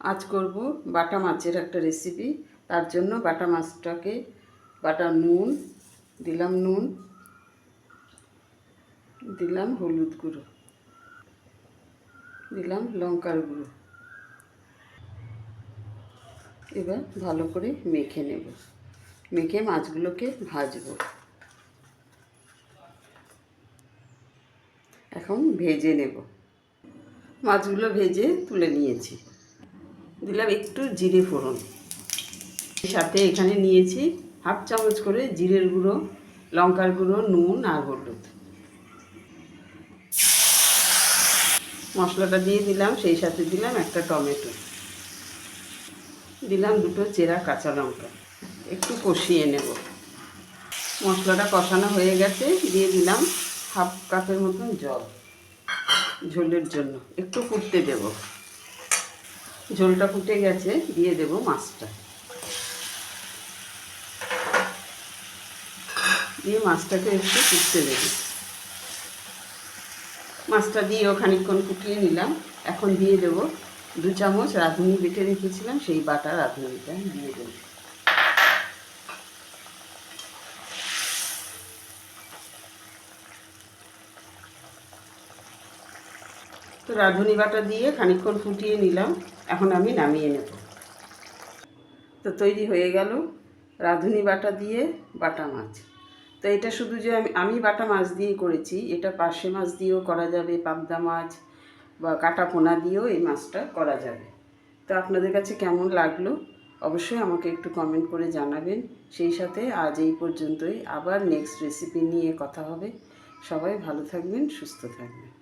আজ করব বাটা মাছের একটা রেসিপি তার জন্য বাটা মাছটাকে বাটা নুন, দিলাম নুন, দিলাম হলুদ গুঁড়ো, দিলাম লঙ্কার গুঁড়ো। এবার ভালো করে মেখে নেব। মেখে মাছগুলোকে ভাজবো। এখন ভেজে নেব। মাছগুলো ভেজে তুলে নিয়েছি। দিলাম একটু জিরে ফোড়ন। সাথে এখানে নিয়েছি হাফ চামচ করে জিরের গুঁড়ো, লঙ্কার গুঁড়ো, নুন আর হলুদ। মশলাটা দিয়ে দিলাম, সেই সাথে দিলাম একটা টমেটো। দিলাম দুটো চেরা কাঁচা লঙ্কা। একটু কষিয়ে নেব। মশলাটা কষানো হয়ে গেছে, দিয়ে দিলাম হাফ কাপের মতন জল ঝোলের জন্য। একটু ফুটতে দেব। ঝোলটা ফুটে গেছে, দিয়ে দেব মাছটা। দিয়ে মাছটাকে একটু কুটতে দেব। মাছটা দিয়েও খানিকক্ষণ কুটিয়ে নিলাম। এখন দিয়ে দেব দু চামচ রাঁধুনি বেটে রেখেছিলাম, সেই বাটা রাঁধুনিটা দিয়ে দেবো। তো রাঁধুনি বাটা দিয়ে খানিকক্ষণ ফুটিয়ে নিলাম। এখন আমি নামিয়ে নেব। তো তৈরি হয়ে গেল রাঁধুনি বাটা দিয়ে বাটা মাছ। তো এটা শুধু যে আমি আমি বাটা মাছ দিয়ে করেছি, এটা পার্শে মাছ দিয়েও করা যাবে, পাবদা মাছ বা কাটা পোনা দিয়েও এই মাছটা করা যাবে। তো আপনাদের কাছে কেমন লাগল অবশ্যই আমাকে একটু কমেন্ট করে জানাবেন। সেই সাথে আজ এই পর্যন্তই। আবার নেক্সট রেসিপি নিয়ে কথা হবে। সবাই ভালো থাকবেন, সুস্থ থাকবেন।